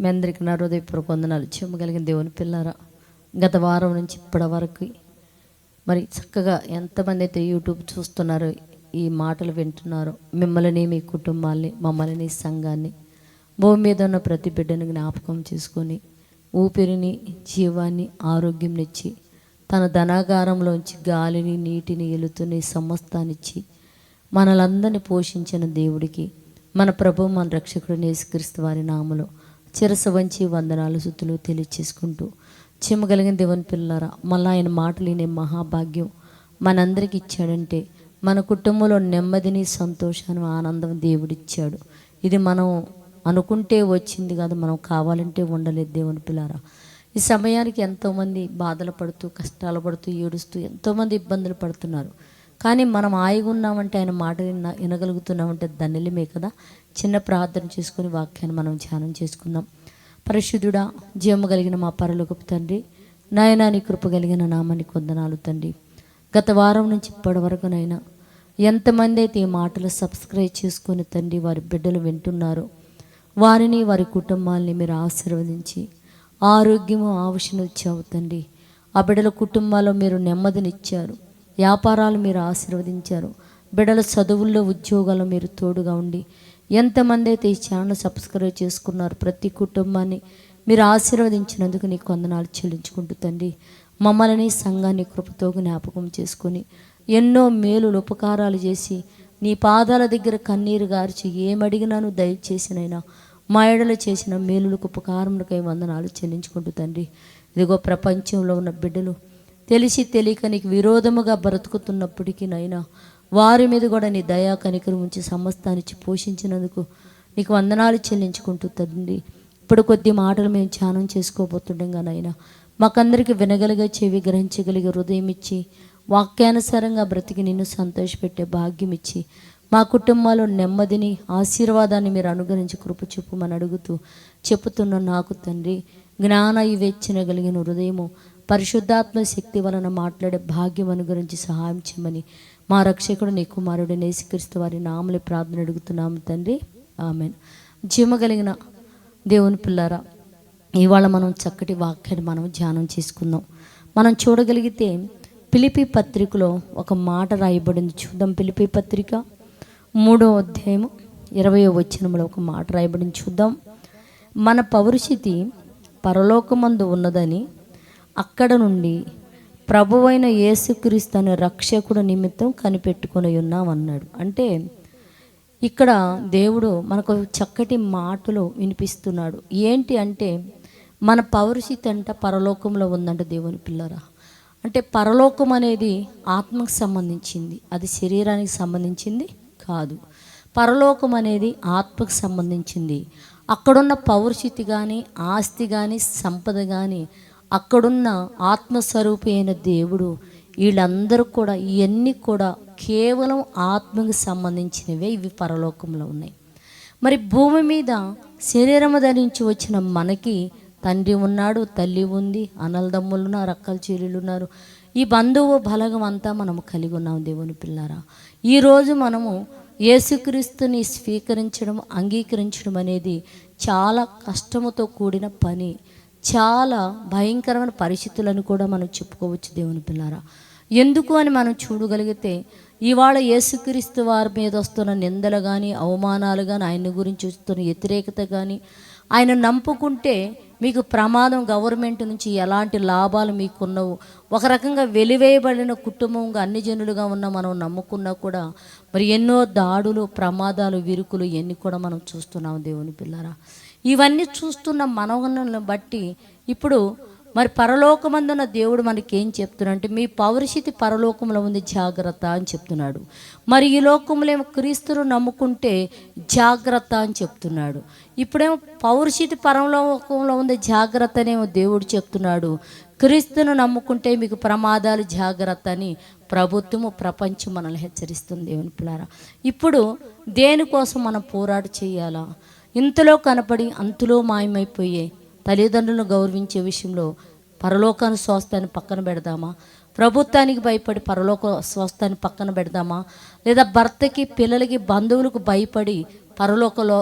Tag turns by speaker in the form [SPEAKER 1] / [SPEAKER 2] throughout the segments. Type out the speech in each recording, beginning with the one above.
[SPEAKER 1] మీ అందరికీ నా హృదయపూర్వక వందనాలు. చెమ్మగలిగిన దేవుని పిల్లారా గత వారం నుంచి ఇప్పటి వరకు మరి చక్కగా ఎంతమంది అయితే యూట్యూబ్ చూస్తున్నారో ఈ మాటలు వింటున్నారో మిమ్మల్ని మీ కుటుంబాల్ని మమ్మల్ని సంఘాన్ని భూమి మీద ఉన్న ప్రతి బిడ్డను జ్ఞాపకం చేసుకొని ఊపిరిని జీవాన్ని ఆరోగ్యంనిచ్చి తన ధనాగారంలోంచి గాలిని నీటిని ఎలుతుని సమస్తానిచ్చి మనలందరినీ పోషించిన దేవుడికి మన ప్రభు మన రక్షకుడు నేసుక్రీస్తు వారి నామలో చిరస వంచి వందనాలు సుత్తులు తెలియచేసుకుంటూ చిమ్మగలిగిన దేవుని పిల్లరా మళ్ళీ ఆయన మాటలు వినే మహాభాగ్యం మనందరికి ఇచ్చాడంటే మన కుటుంబంలో నెమ్మదిని సంతోషాన్ని ఆనందం దేవుడిచ్చాడు. ఇది మనం అనుకుంటే వచ్చింది కాదు మనం కావాలంటే ఉండలేదు దేవుని పిల్లారా ఈ సమయానికి ఎంతోమంది బాధలు పడుతూ కష్టాలు పడుతూ ఏడుస్తూ ఎంతోమంది ఇబ్బందులు పడుతున్నారు. కానీ మనం హాయిగా ఉన్నామంటే ఆయన మాట విన్న వినగలుగుతున్నామంటే ధన్యులమే కదా. చిన్న ప్రార్థన చేసుకుని వాక్యాన్ని మనం ధ్యానం చేసుకుందాం. పరిశుద్ధుడా జీవము కలిగిన మా పరలోకపు తండ్రి నాయనా నీ కృప కలిగిన నామాన్ని కొందనాలు తండ్రి. గత వారం నుంచి ఇప్పటి వరకు నైనా ఎంతమంది అయితే ఈ మాటలు సబ్స్క్రైబ్ చేసుకొని తండ్రి వారి బిడ్డలు వింటున్నారో వారిని వారి కుటుంబాలని మీరు ఆశీర్వదించి ఆరోగ్యము ఆవశ్యం ఇచ్చావు తండ్రి. ఆ బిడ్డల కుటుంబాల్లో మీరు నెమ్మదినిచ్చారు. వ్యాపారాలు మీరు ఆశీర్వదించారు. బిడ్డల చదువుల్లో ఉద్యోగాలు మీరు తోడుగా ఉండి ఎంతమంది అయితే ఈ ఛానల్ సబ్స్క్రైబ్ చేసుకున్నారు ప్రతి కుటుంబాన్ని మీరు ఆశీర్వదించినందుకు నీకు వందనాలు చెల్లించుకుంటూ తండ్రి మమ్మల్ని సంఘాన్ని కృపతో జ్ఞాపకం చేసుకొని ఎన్నో మేలులు ఉపకారాలు చేసి నీ పాదాల దగ్గర కన్నీరు గార్చి ఏమడిగినాను దయచేసినైనా మా ఎడలు చేసిన మేలులకు ఉపకారములకై వందనాలు చెల్లించుకుంటూ తండ్రి. ఇదిగో ప్రపంచంలో ఉన్న బిడ్డలు తెలిసి తెలియక నీకు విరోధముగా బ్రతుకుతున్నప్పటికీ నైనా వారి మీద కూడా నీ దయా కనికరం ఉంచి సమస్తాన్నిచ్చి పోషించినందుకు నీకు వందనాలు చెల్లించుకుంటూ తండ్రి. ఇప్పుడు కొద్ది మాటలు మేము ధ్యానం చేసుకోబోతుండగా నైనా మాకందరికీ వినగలిగే చెవి గ్రహించగలిగే హృదయం ఇచ్చి వాక్యానుసారంగా బ్రతికి నిన్ను సంతోషపెట్టే భాగ్యం ఇచ్చి మా కుటుంబాల్లో నెమ్మదిని ఆశీర్వాదాన్ని మీరు అనుగ్రహించి కృప చూపమని అడుగుతూ చెప్పుతున్న నాకు తండ్రి జ్ఞాన కలిగిన హృదయము పరిశుద్ధాత్మ శక్తి వలన మాట్లాడే భాగ్యం అనుగురించి సహాయం చేయమని మా రక్షకుడు నీ కుమారుడు నేసుక్రీస్తు వారి నామలే ప్రార్థన అడుగుతున్నాము తండ్రి. ఆమె జీమగలిగిన దేవుని పిల్లారా ఇవాళ మనం చక్కటి వాక్యాన్ని మనం ధ్యానం చేసుకుందాం. మనం చూడగలిగితే పిలిపి పత్రికలో ఒక మాట రాయబడింది. చూద్దాం పిలిపి పత్రిక మూడో అధ్యాయము ఇరవయో వచ్చినములో ఒక మాట రాయబడింది. చూద్దాం. మన పౌరుషితి పరలోకమందు ఉన్నదని అక్కడ నుండి ప్రభువైన యేసుక్రీస్తు అనే రక్షకుడు నిమిత్తం కనిపెట్టుకొని ఉన్నామన్నాడు. అంటే ఇక్కడ దేవుడు మనకు చక్కటి మాటలు వినిపిస్తున్నాడు. ఏంటి అంటే మన పౌరుషిత అంట పరలోకంలో ఉందంట దేవుని పిల్లరా. అంటే పరలోకం అనేది ఆత్మకు సంబంధించింది. అది శరీరానికి సంబంధించింది కాదు. పరలోకం అనేది ఆత్మకు సంబంధించింది. అక్కడున్న పౌరుషితి కానీ ఆస్తి కానీ సంపద కానీ అక్కడున్న ఆత్మస్వరూపి అయిన దేవుడు వీళ్ళందరూ కూడా ఇవన్నీ కూడా కేవలం ఆత్మకు సంబంధించినవే ఇవి పరలోకంలో ఉన్నాయి. మరి భూమి మీద శరీరము ధరించి వచ్చిన మనకి తండ్రి ఉన్నాడు తల్లి ఉంది అనలదమ్ములు ఉన్నారు అక్కల చెల్లెలు ఉన్నారు. ఈ బంధువు బలగం అంతా మనము కలిగి ఉన్నాం దేవుని పిల్లారా. ఈరోజు మనము యేసుక్రీస్తుని స్వీకరించడం అంగీకరించడం అనేది చాలా కష్టముతో కూడిన పని. చాలా భయంకరమైన పరిస్థితులను కూడా మనం చెప్పుకోవచ్చు దేవుని పిల్లారా. ఎందుకు అని మనం చూడగలిగితే ఇవాళ యేసుక్రీస్తు వారి మీద వస్తున్న నిందలు కానీ అవమానాలు కానీ ఆయన గురించి వస్తున్న వ్యతిరేకత కానీ ఆయన నంపుకుంటే మీకు ప్రమాదం గవర్నమెంట్ నుంచి ఎలాంటి లాభాలు మీకున్నవు. ఒక రకంగా వెలివేయబడిన కుటుంబంగా అన్ని జనులుగా ఉన్న మనం నమ్ముకున్నా కూడా మరి ఎన్నో దాడులు ప్రమాదాలు విరుకులు ఇవన్నీ కూడా మనం చూస్తున్నాం దేవుని పిల్లరా. ఇవన్నీ చూస్తున్న మనోగణలను బట్టి ఇప్పుడు మరి పరలోకమందున్న దేవుడు మనకి ఏం చెప్తున్నాడు అంటే మీ పౌరుషితి పరలోకంలో ఉంది జాగ్రత్త అని చెప్తున్నాడు. మరి ఈ లోకంలో ఏమో క్రీస్తును నమ్ముకుంటే జాగ్రత్త అని చెప్తున్నాడు. ఇప్పుడేమో పౌరుషితి పరలోకంలో ఉంది జాగ్రత్త అనేమో దేవుడు చెప్తున్నాడు. క్రీస్తును నమ్ముకుంటే మీకు ప్రమాదాలు జాగ్రత్త అని ప్రభుత్వము ప్రపంచం మనల్ని హెచ్చరిస్తుంది దేవుని పిల్లారా. ఇప్పుడు దేనికోసం మనం పోరాటం చేయాలా? ఇంతలో కనపడి అంతలో మాయమైపోయే తల్లిదండ్రులను గౌరవించే విషయంలో పరలోకాను స్వాస్థ్యాన్ని పక్కన పెడదామా? ప్రభుత్వానికి భయపడి పరలోక స్వస్థాన్ని పక్కన పెడదామా? లేదా భర్తకి పిల్లలకి బంధువులకు భయపడి పరలోకలో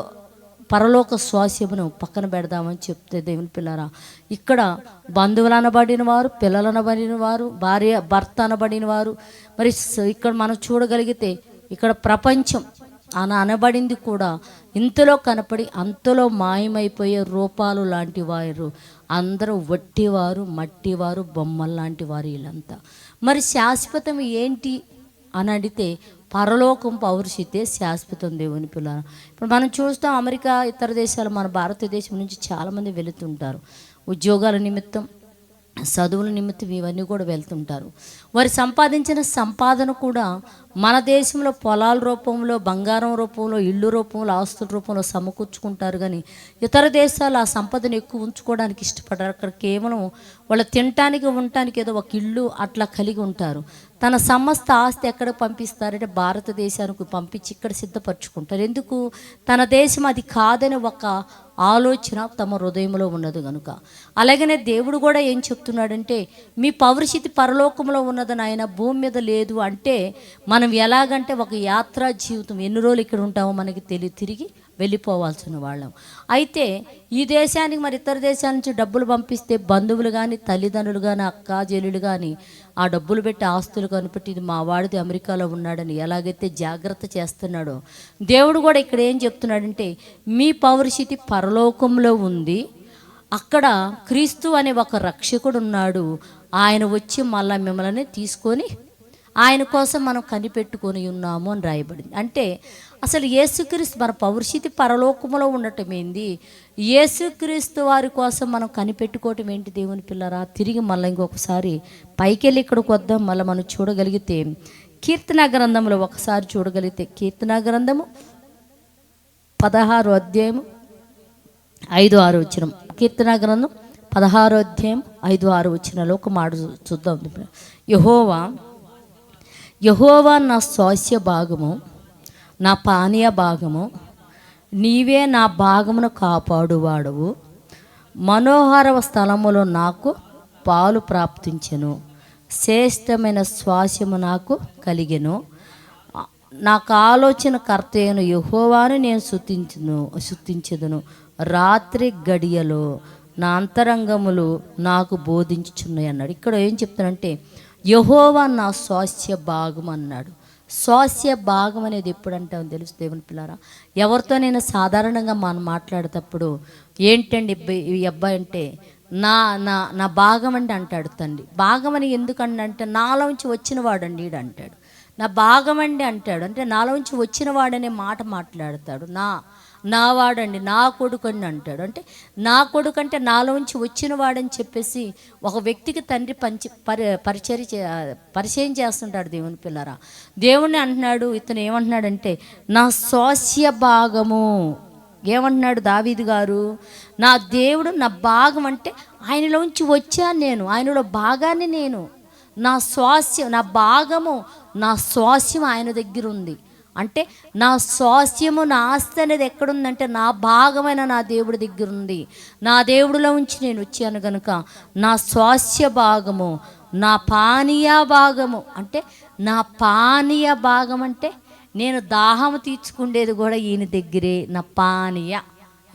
[SPEAKER 1] పరలోక స్వాస్యమును పక్కన పెడదామని చెప్తే దేవుని పిల్లరా ఇక్కడ బంధువులు అనబడిన వారు పిల్లలు అనబడిన వారు భార్య భర్త అనబడిన వారు మరి ఇక్కడ మనం చూడగలిగితే ఇక్కడ ప్రపంచం అని అనబడింది కూడా. ఇంతలో కనపడి అంతలో మాయమైపోయే రూపాలు లాంటి వారు. అందరూ వట్టివారు మట్టివారు బొమ్మలు లాంటి వారు వీళ్ళంతా. మరి శాశ్వతం ఏంటి అని అడిగితే పరలోకం పౌరుషితే శాశ్వతం దేవుని పిల్లలు. ఇప్పుడు మనం చూస్తాం అమెరికా ఇతర దేశాలు మన భారతదేశం నుంచి చాలామంది వెళుతుంటారు. ఉద్యోగాల నిమిత్తం చదువుల నిమిత్తం ఇవన్నీ కూడా వెళ్తుంటారు. వారు సంపాదించిన సంపాదన కూడా మన దేశంలో పొలాల రూపంలో బంగారం రూపంలో ఇళ్ళు రూపంలో ఆస్తుల రూపంలో సమకూర్చుకుంటారు కానీ ఇతర దేశాలు ఆ సంపదను ఎక్కువ ఉంచుకోవడానికి ఇష్టపడరు. అక్కడ కేవలం వాళ్ళు తినటానికి ఉండటానికి ఏదో ఒక ఇల్లు అట్లా కలిగి ఉంటారు. తన సమస్త ఆస్తి ఎక్కడ పంపిస్తారంటే భారతదేశానికి పంపించి ఇక్కడ సిద్ధపరచుకుంటారు. ఎందుకు? తన దేశం అది కాదని ఒక ఆలోచన తమ హృదయంలో ఉన్నది కనుక. అలాగనే దేవుడు కూడా ఏం చెప్తున్నాడంటే మీ పౌరుషితి పరలోకంలో ఉన్నదని ఆయన భూమి మీద లేదు అంటే మనం ఎలాగంటే ఒక యాత్రా జీవితం ఎన్ని రోజులు ఇక్కడ ఉంటామో మనకి తెలియ తిరిగి వెళ్ళిపోవాల్సిన వాళ్ళం. అయితే ఈ దేశానికి మరి ఇతర దేశాల నుంచి డబ్బులు పంపిస్తే బంధువులు కానీ తల్లిదండ్రులు కానీ అక్క చెల్లెలు కానీ ఆ డబ్బులు పెట్టి ఆస్తులు కనిపెట్టి ఇది మా వాడిది అమెరికాలో ఉన్నాడని ఎలాగైతే జాగ్రత్త చేస్తున్నాడో దేవుడు కూడా ఇక్కడ ఏం చెప్తున్నాడంటే మీ పౌరుషితి పరలోకంలో ఉంది. అక్కడ క్రీస్తు అనే ఒక రక్షకుడు ఉన్నాడు. ఆయన వచ్చి మళ్ళా మిమ్మల్ని తీసుకొని ఆయన కోసం మనం కనిపెట్టుకొని ఉన్నాము అని రాయబడింది. అంటే అసలు యేసుక్రీస్తు మన పౌరుషితి పరలోకములో ఉండటం ఏంది? యేసుక్రీస్తు వారి కోసం మనం కనిపెట్టుకోవటం ఏంటి దేవుని పిల్లరా? తిరిగి మళ్ళీ ఇంకొకసారి పైకి వెళ్ళి ఇక్కడికి వద్దాం. మళ్ళీ మనం చూడగలిగితే కీర్తన గ్రంథంలో ఒకసారి చూడగలిగితే కీర్తన గ్రంథము పదహారు అధ్యాయము ఐదు ఆరు వచ్చిన కీర్తన గ్రంథం పదహారో అధ్యాయం ఐదు ఆరు వచ్చినలో ఒక మాట చూద్దాం. యహోవా యహోవా నా స్వాస్య భాగము నా పానీయ భాగము నీవే నా భాగమును కాపాడువాడవు. మనోహర స్థలములో నాకు పాలు ప్రాప్తించెను. శ్రేష్టమైన స్వాస్యము నాకు కలిగెను. నాకు ఆలోచన కర్త అయిన యహోవాను నేను శుతించును శుతించదును. రాత్రి గడియలో నా అంతరంగములు నాకు బోధించుచున్నాయి అన్నాడు. ఇక్కడ ఏం చెప్తానంటే యహోవా నా స్వాస్య భాగం అన్నాడు. స్వాస్య భాగం అనేది ఎప్పుడంటాం తెలుసు దేవుని పిల్లారా? ఎవరితో నేను సాధారణంగా మనం మాట్లాడేటప్పుడు ఏంటండి ఈ అబ్బాయి అంటే నా నా నా భాగం అండి అంటాడు తండ్రి. భాగం అని ఎందుకండి అంటే నాలోంచి వచ్చిన వాడండి అంటాడు. నా భాగం అండి అంటాడు. అంటే నాలోంచి వచ్చిన వాడనే మాట మాట్లాడతాడు. నా నావాడండి నా కొడుకు అండి అంటాడు. అంటే నా కొడుకు అంటే నాలోంచి వచ్చిన వాడని చెప్పేసి ఒక వ్యక్తికి తండ్రి పంచి పరి పరిచయం చే- పరిచయం చేస్తుంటాడు దేవుని పిల్లరా. దేవుణ్ణి అంటున్నాడు ఇతను ఏమంటున్నాడంటే నా స్వాస్య భాగము. ఏమంటున్నాడు దావీది గారు? నా దేవుడు నా భాగం అంటే ఆయనలోంచి వచ్చాను నేను ఆయనలో భాగాన్ని నేను. నా స్వాస్యం నా భాగము నా స్వాస్యం ఆయన దగ్గర ఉంది. అంటే నా స్వాస్యము నా ఆస్తి అనేది ఎక్కడుందంటే నా భాగమైన నా దేవుడి దగ్గర ఉంది నా దేవుడిలో ఉంచి నేను వచ్చాను కనుక నా స్వాస్య భాగము నా పానీయ భాగము అంటే నా పానీయ భాగం అంటే నేను దాహము తీర్చుకుండేది కూడా ఈయన దగ్గరే నా పానీయ.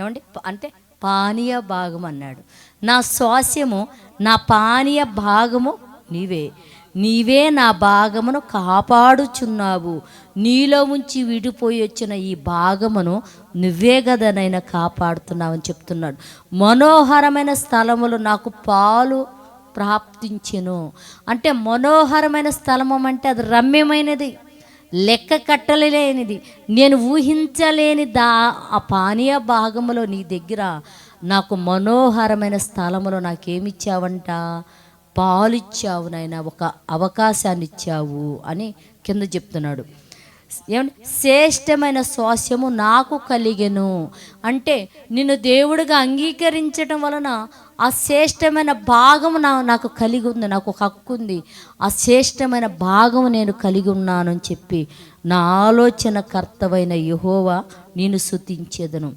[SPEAKER 1] ఏమండి? అంటే పానీయ భాగం అన్నాడు. నా స్వాస్యము నా పానీయ భాగము నీవే. నీవే నా భాగమును కాపాడుచున్నావు. నీలో ఉంచి విడిపోయి వచ్చిన ఈ భాగమును నువ్వే గదనైనా కాపాడుతున్నావని చెప్తున్నాడు. మనోహరమైన స్థలములు నాకు పాలు ప్రాప్తించెను. అంటే మనోహరమైన స్థలము అంటే అది రమ్యమైనది లెక్క కట్టలేనిది. నేను ఊహించలేని దా ఆ పానీయ భాగములో నీ దగ్గర నాకు మనోహరమైన స్థలములో నాకేమిచ్చావంట? పాలిచ్చావు నాయన ఒక అవకాశాన్ని ఇచ్చావు అని కింద చెప్తున్నాడు. ఏమంటే శ్రేష్టమైన స్వాస్యము నాకు కలిగెను. అంటే నిన్ను దేవుడిగా అంగీకరించడం వలన ఆ శ్రేష్టమైన భాగము నా నాకు కలిగి ఉంది నాకు ఒక హక్కు ఉంది ఆ శ్రేష్టమైన భాగము నేను కలిగి ఉన్నాను అని చెప్పి నా ఆలోచన కర్తవైన యహోవా నేను శుతించేదను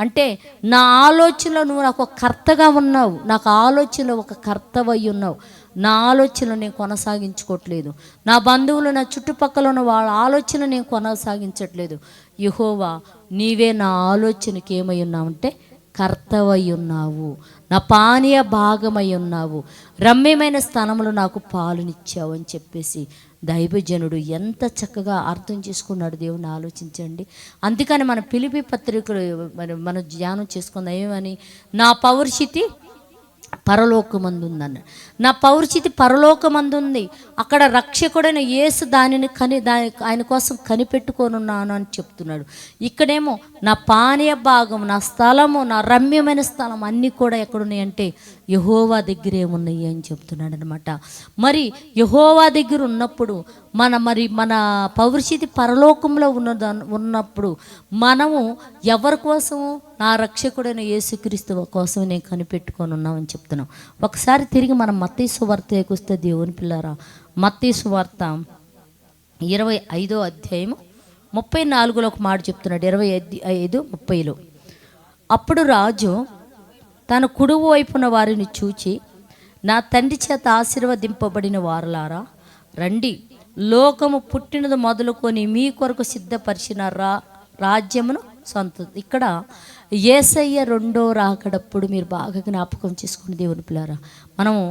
[SPEAKER 1] అంటే నా ఆలోచనలో నువ్వు నాకు ఒక కర్తగా ఉన్నావు నాకు ఆలోచనలో ఒక కర్తవై ఉన్నావు. నా ఆలోచనలు నేను కొనసాగించుకోవట్లేదు. నా బంధువులు నా చుట్టుపక్కల ఉన్న వాళ్ళ ఆలోచన నేను కొనసాగించట్లేదు. యహోవా నీవే నా ఆలోచనకి ఏమై ఉన్నావంటే కర్తవై ఉన్నావు నా పానీయ భాగమై ఉన్నావు. రమ్యమైన స్థలములు నాకు పాలునిచ్చావు అని చెప్పేసి దైవజనుడు ఎంత చక్కగా అర్థం చేసుకున్నాడు దేవుని ఆలోచించండి. అందుకని మన పిలిపి పత్రికలు మరి మనం ధ్యానం చేసుకుందాం. ఏమని? నా పౌరుషితి పరలోకమందుందన్న నా పౌరుచితి పరలోకమందు ఉంది అక్కడ రక్షకుడైన యేసు దానిని కని దాని ఆయన కోసం కనిపెట్టుకోనున్నాను అని చెప్తున్నాడు. ఇక్కడేమో నా పానీయ భాగం నా స్థలము నా రమ్యమైన స్థలం అన్నీ కూడా ఎక్కడున్నాయంటే యహోవా దగ్గరే ఉన్నాయి అని చెప్తున్నాడు అనమాట మరి యహోవా దగ్గర ఉన్నప్పుడు మన మరి మన పౌరుషితి పరలోకంలో ఉన్న ఉన్నప్పుడు మనము ఎవరి కోసము? నా రక్షకుడైన యేసుక్రీస్తు కోసం నేను కనిపెట్టుకొని ఉన్నామని చెప్తున్నాం. ఒకసారి తిరిగి మనం మత్తీసు వార్త వస్తే దేవుని పిల్లరా మత్తీసు వార్త ఇరవై ఐదో అధ్యాయము ముప్పై నాలుగులో ఒక మాట చెప్తున్నాడు. ఇరవై ఐదు- ఐదు ముప్పైలో. అప్పుడు రాజు తన కుడువు వైపున వారిని చూచి నా తండ్రి చేత ఆశీర్వదింపబడిన వారలారా రండి లోకము పుట్టినది మొదలుకొని మీ కొరకు సిద్ధపరిచిన రా రాజ్యమును సొంత ఇక్కడ ఏసయ్య రెండో రాకడప్పుడు మీరు బాగా జ్ఞాపకం చేసుకుని దేవుని పిల్లారా మనము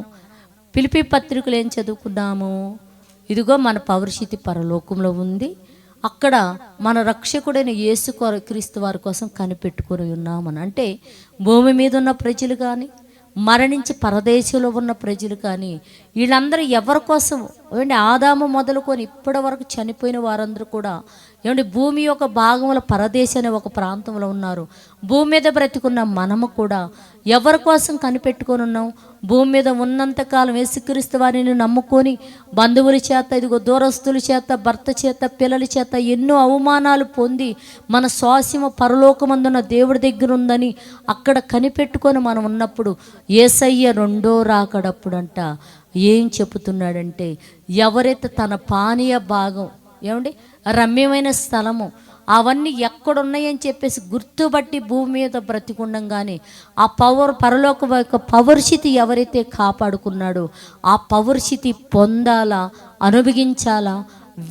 [SPEAKER 1] పిలిపి పత్రికలు ఏం చదువుకున్నాము? ఇదిగో మన పౌరుషితి పరలోకంలో ఉంది. అక్కడ మన రక్షకుడైన యేసు క్రీస్తు వారి కోసం కనిపెట్టుకొని ఉన్నామని. అంటే భూమి మీద ఉన్న ప్రజలు కానీ మరణించి పరదేశంలో ఉన్న ప్రజలు కానీ వీళ్ళందరూ ఎవరి కోసం ఏమండి ఆదాము మొదలుకొని ఇప్పటి వరకు చనిపోయిన వారందరూ కూడా ఏమండి భూమి యొక్క భాగంలో పరదేశం అనే ఒక ప్రాంతంలో ఉన్నారు. భూమి మీద బ్రతికున్న మనము కూడా ఎవరి కోసం కనిపెట్టుకొని ఉన్నాం? భూమి మీద ఉన్నంతకాలం వేసుక్రీస్తు వారిని నమ్ముకొని బంధువుల చేత ఇదిగో దూరస్తుల చేత భర్త చేత పిల్లల చేత ఎన్నో అవమానాలు పొంది మన స్వాస్యము పరలోకమందున్న దేవుడి దగ్గర ఉందని అక్కడ కనిపెట్టుకొని మనం ఉన్నప్పుడు ఏసయ్య రెండో రాకడప్పుడంట. ఏం చెబుతున్నాడంటే ఎవరైతే తన పానీయ భాగం ఏమండి? రమ్యమైన స్థలము అవన్నీ ఎక్కడున్నాయని చెప్పేసి గుర్తుబట్టి భూమి మీద బ్రతికుండంగానే ఆ పవర్ పరలోక యొక్క పౌరుషితి ఎవరైతే కాపాడుకున్నాడో ఆ పౌరుషితి పొందాలా అనుభవించాలా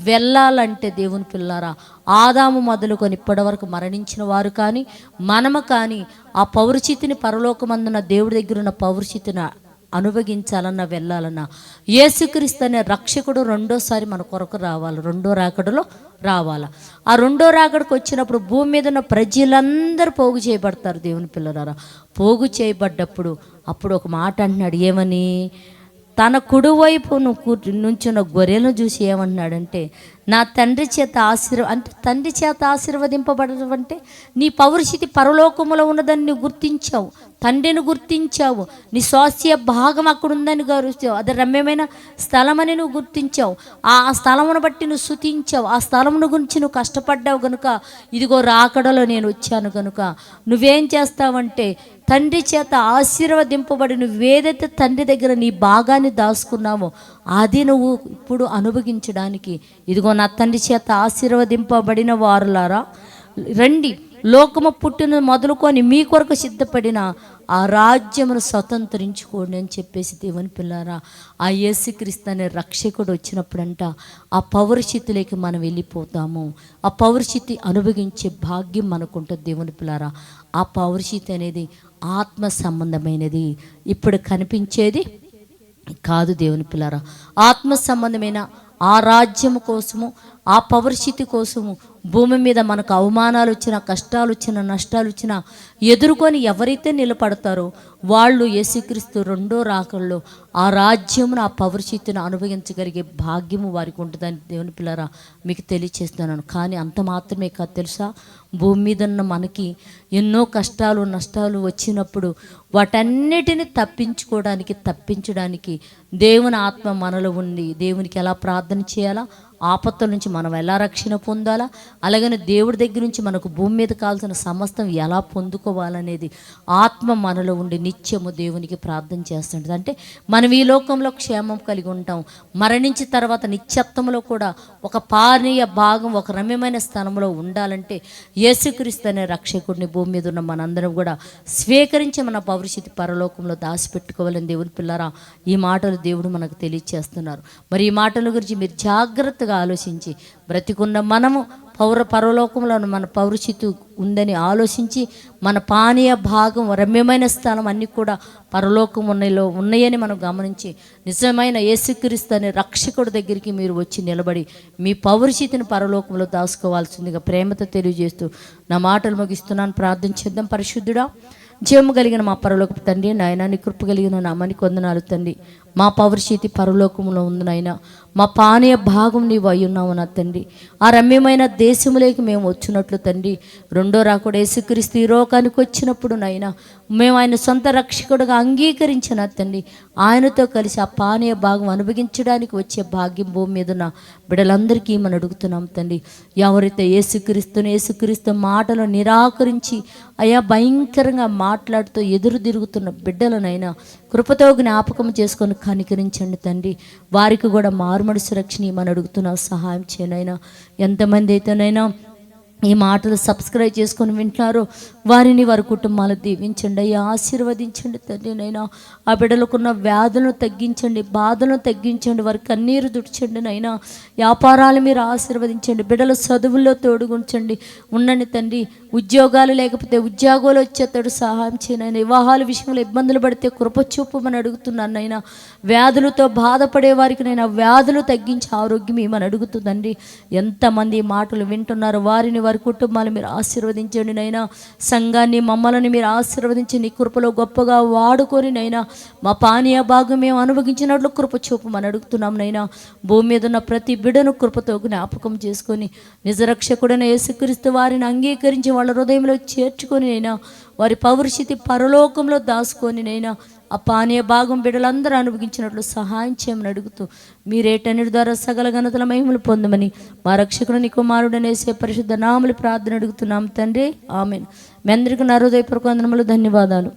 [SPEAKER 1] వెళ్ళాలంటే దేవుని పిల్లారా ఆదాము మొదలుకొని ఇప్పటివరకు మరణించిన వారు కానీ మనము కానీ ఆ పౌరుషితిని పరలోకమందున దేవుడి దగ్గర ఉన్న పౌరుషితిని అనుభవించాలన్నా వెళ్ళాలన్నా యేసుక్రీస్తు అనే రక్షకుడు రెండోసారి మన కొరకు రావాలి రెండో రాకడలో రావాలా. ఆ రెండో రాకడికి వచ్చినప్పుడు భూమి మీద ఉన్న ప్రజలందరూ పోగు చేయబడతారు దేవుని పిల్లలారా. పోగు చేయబడ్డప్పుడు అప్పుడు ఒక మాట అంటున్నాడు ఏమని? తన కుడివైపు నుంచున్న గొర్రెలను చూసి ఏమంటున్నాడంటే నా తండ్రి చేత ఆశీర్వ అంటే తండ్రి చేత ఆశీర్వదింపబడడం అంటే నీ పౌరుషితి పరలోకములో ఉన్నదని నువ్వు గుర్తించావు తండ్రిని గుర్తించావు నీ స్వాస్థ్య భాగం అక్కడ ఉందని గౌరవించావు అది రమ్యమైన స్థలమని నువ్వు గుర్తించావు ఆ స్థలమును బట్టి నువ్వు శుతించావు ఆ స్థలమును గురించి నువ్వు కష్టపడ్డావు గనుక ఇదిగో రాకడలో నేను వచ్చాను గనుక నువ్వేం చేస్తావంటే తండ్రి చేత ఆశీర్వదింపబడిన వేదైతే తండ్రి దగ్గర నీ భాగాన్ని దాచుకున్నామో అది నువ్వు ఇప్పుడు అనుభవించడానికి. ఇదిగో నా తండ్రి చేత ఆశీర్వదింపబడిన వారులారా రండి. లోకము పుట్టిన మొదలుకొని మీ కొరకు సిద్ధపడిన ఆ రాజ్యమును స్వతంత్రించుకోండి అని చెప్పేసి దేవుని పిల్లారా ఆ యేసుక్రీస్తు అనే రక్షకుడు వచ్చినప్పుడంట ఆ పౌరుషితిలోకి మనం వెళ్ళిపోతాము. ఆ పౌరుషితి అనుభవించే భాగ్యం మనకుంటుంది దేవుని పిల్లారా. ఆ పౌరుషితి అనేది ఆత్మ సంబంధమైనది. ఇప్పుడు కనిపించేది కాదు దేవుని పిల్లారా. ఆత్మ సంబంధమైన ఆ రాజ్యము కోసము ఆ పౌరుషితి కోసము భూమి మీద మనకు అవమానాలు వచ్చినా కష్టాలు వచ్చిన నష్టాలు వచ్చినా ఎదుర్కొని ఎవరైతే నిలబడతారో వాళ్ళు యేసుక్రీస్తు రెండో రాకల్లో ఆ రాజ్యమును ఆ పౌరుషితిని అనుభవించగలిగే భాగ్యము వారికి ఉంటుందని దేవుని పిల్లరా మీకు తెలియచేస్తున్నాను. కానీ అంత మాత్రమే కాదు తెలుసా? భూమి మీద ఉన్న మనకి ఎన్నో కష్టాలు నష్టాలు వచ్చినప్పుడు వాటన్నిటిని తప్పించుకోవడానికి తప్పించడానికి దేవుని ఆత్మ మనలో ఉండి దేవునికి ఎలా ప్రార్థన చేయాలా? ఆపత్తుల నుంచి మనం ఎలా రక్షణ పొందాలా? అలాగనే దేవుడి దగ్గర నుంచి మనకు భూమి మీద కావాల్సిన సమస్తం ఎలా పొందుకోవాలనేది ఆత్మ మనలో ఉండి నిత్యము దేవునికి ప్రార్థన చేస్తుంటుంది. అంటే మనం ఈ లోకంలో క్షేమం కలిగి ఉంటాం. మరణించిన తర్వాత నిత్యత్వంలో కూడా ఒక పానీయ భాగం ఒక రమ్యమైన స్థానంలో ఉండాలంటే యేసుక్రీస్తు అనే రక్షకుడిని భూమి మీద ఉన్న మనందరం కూడా స్వీకరించి మన పౌరుషితి పరలోకంలో దాచిపెట్టుకోవాలని దేవుని పిల్లరా ఈ మాటలు దేవుడు మనకు తెలియచేస్తున్నారు. మరి ఈ మాటల గురించి మీరు జాగ్రత్తగా ఆలోచించి బ్రతికున్న మనము పౌర పరలోకంలో మన పౌరుషితు ఉందని ఆలోచించి మన పానీయ భాగం రమ్యమైన స్థానం అన్నీ కూడా పరలోకం ఉన్నలో ఉన్నాయని మనం గమనించి నిజమైన యేసుక్రీస్తు అనే రక్షకుడి దగ్గరికి మీరు వచ్చి నిలబడి మీ పౌరుషితిని పరలోకంలో దాచుకోవాల్సిందిగా ప్రేమతో తెలియజేస్తూ నా మాటలు ముగిస్తున్నాను. ప్రార్థించేద్దాం పరిశుద్ధుడా జీవము కలిగిన మా పరలోకపు తండ్రి నాయన నీ కృప కలిగిన నామనికి వందనాలు తండ్రి. మా పౌరుషీతి పరలోకంలో ఉంది నాయన. మా పానీయ భాగం నీవు అయ్యున్నావు నా తండ్రి. ఆ రమ్యమైన దేశములోకి మేము వచ్చినట్లు తండ్రి. రెండో రాకుడు యేసుక్రీస్తు ఈ లోకానికి వచ్చినప్పుడు నైనా మేము ఆయన సొంత రక్షకుడుగా అంగీకరించిన తండ్రి. ఆయనతో కలిసి ఆ పానీయ భాగం అనుభవించడానికి వచ్చే భాగ్యం భూమి మీద నా బిడ్డలందరికీ మనం అడుగుతున్నాం తండ్రి. ఎవరైతే యేసుక్రీస్తుని యేసుక్రీస్తు మాటలు నిరాకరించి అయా భయంకరంగా మాట్లాడుతూ ఎదురు తిరుగుతున్న బిడ్డలనైనా కృపతో జ్ఞాపకం చేసుకొని కనికరించండి తండ్రి. వారికి కూడా మారుమడి రక్షణ మనం అడుగుతున్నావు? సహాయం చేయనైనా ఎంతమంది అయితేనైనా ఈ మాటలు సబ్స్క్రైబ్ చేసుకొని వింటున్నారో. వారిని వారి కుటుంబాలు దీవించండి అయ్యా ఆశీర్వదించండి తండ్రి నైనా. ఆ బిడ్డలకున్న వ్యాధులను తగ్గించండి బాధలను తగ్గించండి వారి కన్నీరు దుడిచండి నైనా. వ్యాపారాలు మీరు ఆశీర్వదించండి బిడ్డల చదువుల్లో తోడుగుంచండి. ఉండండి తండ్రి ఉద్యోగాలు లేకపోతే ఉద్యోగాలు వచ్చేతడు సహాయం చేయనైనా వివాహాల విషయంలో ఇబ్బందులు పడితే కృపచూపమని అడుగుతున్నాను నైనా. వ్యాధులతో బాధపడే వారికి నేను వ్యాధులు తగ్గించి ఆరోగ్యం ఏమని అడుగుతుందండి ఎంతమంది మాటలు వింటున్నారు వారిని వారి కుటుంబాలు మీరు ఆశీర్వదించండి నైనా సంఘాన్ని మమ్మల్ని మీరు ఆశీర్వదించి నీ కృపలో గొప్పగా వాడుకొని నైనా మా పానీయ భాగం మేము అనుభవించినట్లు కృప చూపమని అడుగుతున్నాం నైనా భూమి మీద ఉన్న ప్రతి బిడను కృపతో జ్ఞాపకం చేసుకొని నిజరక్షకుడైన యేసుక్రీస్తు వారిని అంగీకరించి వాళ్ళ హృదయంలో చేర్చుకొని నైనా వారి పౌరుషితి పరలోకంలో దాచుకొని నైనా ఆ పానీయ భాగం బిడ్డలందరూ అనుభవించినట్లు సహాయం చేయమని అడుగుతూ మీరేటన్నిటి ద్వారా సగల ఘనతల మహిమలు పొందమని మా రక్షకుడు నీ కుమారుడనేసే పరిశుద్ధ నామలు ప్రార్థన అడుగుతున్నాం తండ్రి. ఆమె మీ అందరికీ నా హృదయపూర్వక ధన్యవాదాలు.